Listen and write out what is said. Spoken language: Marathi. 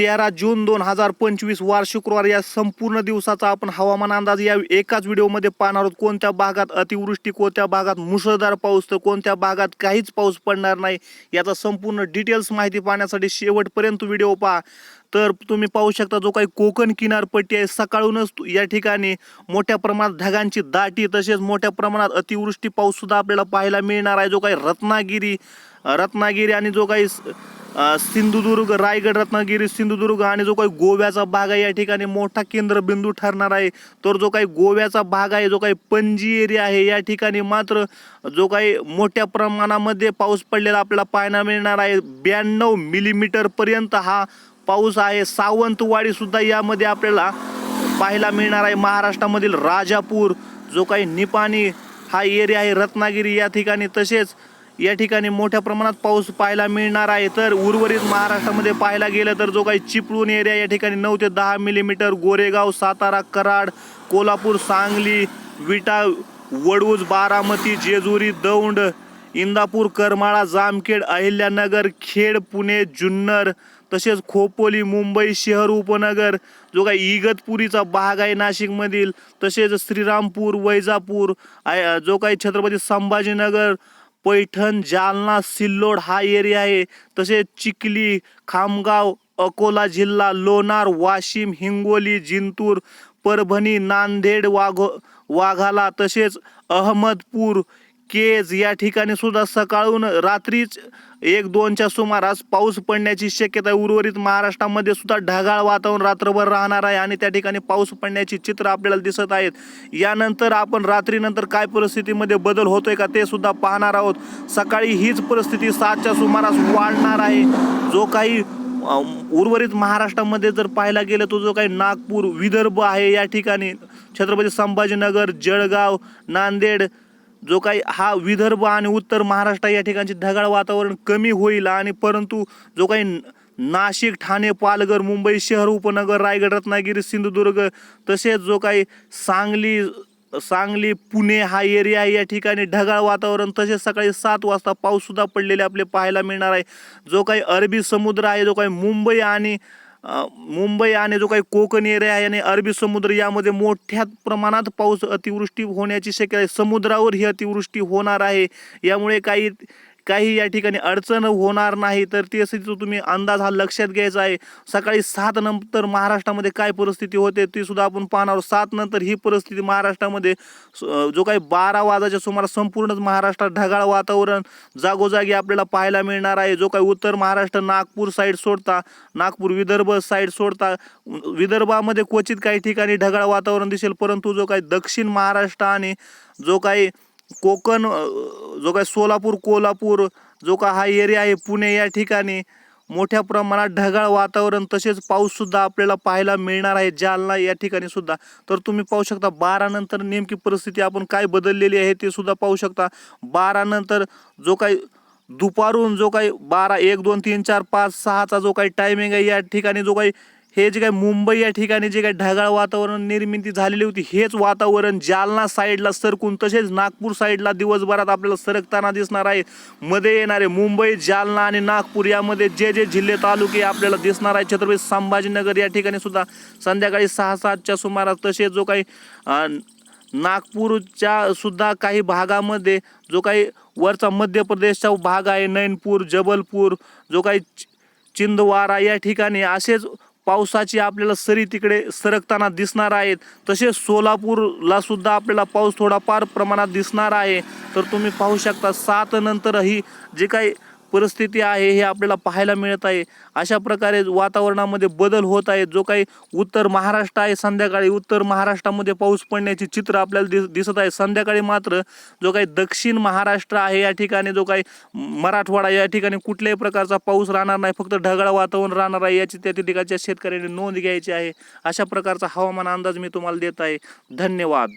तेरा जून दोन हजार पंचवीस वार शुक्रवार या संपूर्ण दिवसाचा आपण हवामान अंदाज या एकाच व्हिडिओमध्ये पाहणार आहोत. कोणत्या भागात अतिवृष्टी कोणत्या भागात मुसळधार पाऊस तर कोणत्या भागात काहीच पाऊस पडणार नाही याचा संपूर्ण डिटेल्स माहिती पाहण्यासाठी शेवटपर्यंत व्हिडिओ पहा. तर तुम्ही पाहू शकता जो काही कोकण किनारपट्टी आहे सकाळूनच या ठिकाणी मोठ्या प्रमाणात ढगांची दाटी तसेच मोठ्या प्रमाणात अतिवृष्टी पाऊससुद्धा आपल्याला पाहायला मिळणार आहे. जो काही रत्नागिरी रत्नागिरी आणि जो काही सिंधुदुर्ग रायगड रत्नागिरी सिंधुदुर्ग आणि जो काही गोव्याचा भाग आहे या ठिकाणी मोठा केंद्रबिंदू ठरणार आहे. तर जो काही गोव्याचा भाग आहे जो काही पणजी एरिया आहे या ठिकाणी मात्र जो काही मोठ्या प्रमाणामध्ये पाऊस पडलेला आपल्याला पाहायला मिळणार आहे. ब्याण्णव मिलीमीटरपर्यंत हा पाऊस आहे. सावंतवाडीसुद्धा यामध्ये आपल्याला पाहायला मिळणार आहे. महाराष्ट्रामधील राजापूर जो काही निपाणी हा एरिया आहे रत्नागिरी या ठिकाणी तसेच या ठिकाणी मोठ्या प्रमाणात पाऊस पाहायला मिळणार आहे. तर उर्वरित महाराष्ट्रामध्ये पाहायला गेलं तर जो काही चिपळूण एरिया या ठिकाणी नऊ ते दहा मिलीमीटर गोरेगाव सातारा कराड कोल्हापूर सांगली विटा वडूज बारामती जेजुरी दौंड इंदापूर करमाळा जामखेड अहिल्यानगर खेड पुणे जुन्नर तसेच खोपोली मुंबई शहर उपनगर जो काही इगतपुरीचा भाग आहे नाशिकमधील तसेच श्रीरामपूर वैजापूर जो काही छत्रपती संभाजीनगर पैठण जालना सिल्लोड हा एरिया आहे. तसेच चिखली खामगाव अकोला जिल्हा लोणार वाशिम हिंगोली जिंतूर परभणी नांदेड वाघ वाघाला. तसेच अहमदपूर केज या ठिकाणी सुद्धा सकाळून रात्रीच एक दोनच्या सुमारास पाऊस पडण्याची शक्यता उर्वरित महाराष्ट्रामध्ये सुद्धा ढगाळ वातावरण रात्रभर राहणार आहे आणि त्या ठिकाणी पाऊस पडण्याची चित्र आपल्याला दिसत आहेत. यानंतर आपण रात्रीनंतर काय परिस्थितीमध्ये बदल होतोय का ते सुद्धा पाहणार आहोत. सकाळी हीच परिस्थिती सातच्या सुमारास वाढणार आहे. जो काही उर्वरित महाराष्ट्रामध्ये जर पाहायला गेलं तो जो काही नागपूर विदर्भ आहे या ठिकाणी. छत्रपती संभाजीनगर जळगाव नांदेड जो काही हा विदर्भ आणि उत्तर महाराष्ट्र या ठिकाणचे ढगाळ वातावरण कमी होईल आणि परंतु जो काही नाशिक ठाणे पालघर मुंबई शहर उपनगर रायगड रत्नागिरी सिंधुदुर्ग तसेच जो काही सांगली सांगली पुणे हा एरिया आहे या ठिकाणी ढगाळ वातावरण तसेच सकाळी सात वाजता पाऊससुद्धा पडलेले आपले पाहायला मिळणार आहे. जो काही अरबी समुद्र आहे जो काही मुंबई आणि मुंबई आणि जो काही कोकण एरिया आहे आणि अरबी समुद्र यामध्ये मोठ्या प्रमाणात पाऊस अतिवृष्टी होण्याची शक्यता आहे. समुद्रावर ही अतिवृष्टी होणार आहे. यामुळे काही काही या ठिकाणी अडचण होणार नाही तर त्यासाठी तुम्ही अंदाज हा लक्षात घ्यायचा आहे सकाळी सात नंतर महाराष्ट्रामध्ये काय परिस्थिती होते ती सुद्धा आपण पाहणार सात नंतर ही परिस्थिती महाराष्ट्रामध्ये जो काही बारा वाजाच्या सुमारास संपूर्णच महाराष्ट्रात ढगाळ वातावरण जागोजागी आपल्याला पाहायला मिळणार आहे. जो काही उत्तर महाराष्ट्र नागपूर साईड सोडता नागपूर विदर्भ साईड सोडता विदर्भामध्ये क्वचित काही ठिकाणी ढगाळ वातावरण दिसेल परंतु जो काही दक्षिण महाराष्ट्र आणि जो काही कोकण जो काय सोलापूर कोल्हापूर जो का हा एरिया आहे पुणे या ठिकाणी मोठ्या प्रमाणात ढगाळ वातावरण तसेच पाऊससुद्धा आपल्याला पाहायला मिळणार आहे. जालना या ठिकाणी सुद्धा. तर तुम्ही पाहू शकता बारानंतर नेमकी परिस्थिती आपण काय बदललेली आहे ते सुद्धा पाहू शकता. बारानंतर जो काही दुपारून जो काही बारा एक दोन तीन चार पाच सहाचा जो काही टायमिंग आहे या ठिकाणी जो काही हे जे काही मुंबई या ठिकाणी जे काही ढगाळ वातावरण निर्मिती झालेली होती हेच वातावरण जालना साईडला सरकून तसेच नागपूर साईडला दिवसभरात आपल्याला सरकताना दिसणार आहे. मध्ये येणारे मुंबई जालना आणि नागपूर यामध्ये जे जे जिल्हे तालुके आपल्याला दिसणार आहे छत्रपती संभाजीनगर या ठिकाणी सुद्धा संध्याकाळी सहा सातच्या सुमारास तसेच जो काही नागपूरच्या सुद्धा काही भागामध्ये जो काही वरचा मध्य प्रदेशचा भाग आहे नैनपूर जबलपूर जो काही चि- चिंदवारा या ठिकाणी असेच पावसाची आपल्याला सरी तिकडे सरकताना दिसणार आहेत. तसेच सोलापूरला सुद्धा आपल्याला पाऊस थोडाफार प्रमाणात दिसणार आहे. तर तुम्ही पाहू शकता सात नंतरही जे काही परिस्थिती आहे हे आपल्याला पाहायला मिळत आहे. अशा प्रकारे वातावरणामध्ये बदल होत आहे जो काही उत्तर महाराष्ट्र आहे संध्याकाळी उत्तर महाराष्ट्रामध्ये पाऊस पडण्याची चित्र आपल्याला दिस दिसत आहे. संध्याकाळी मात्र जो काही दक्षिण महाराष्ट्र आहे या ठिकाणी जो काही मराठवाडा या ठिकाणी कुठल्याही प्रकारचा पाऊस राहणार नाही. फक्त ढगाळ वातावरण राहणार आहे. याची त्या ठिकाणच्या शेतकऱ्यांनी नोंद घ्यायची आहे. अशा प्रकारचा हवामान अंदाज मी तुम्हाला देत आहे. धन्यवाद.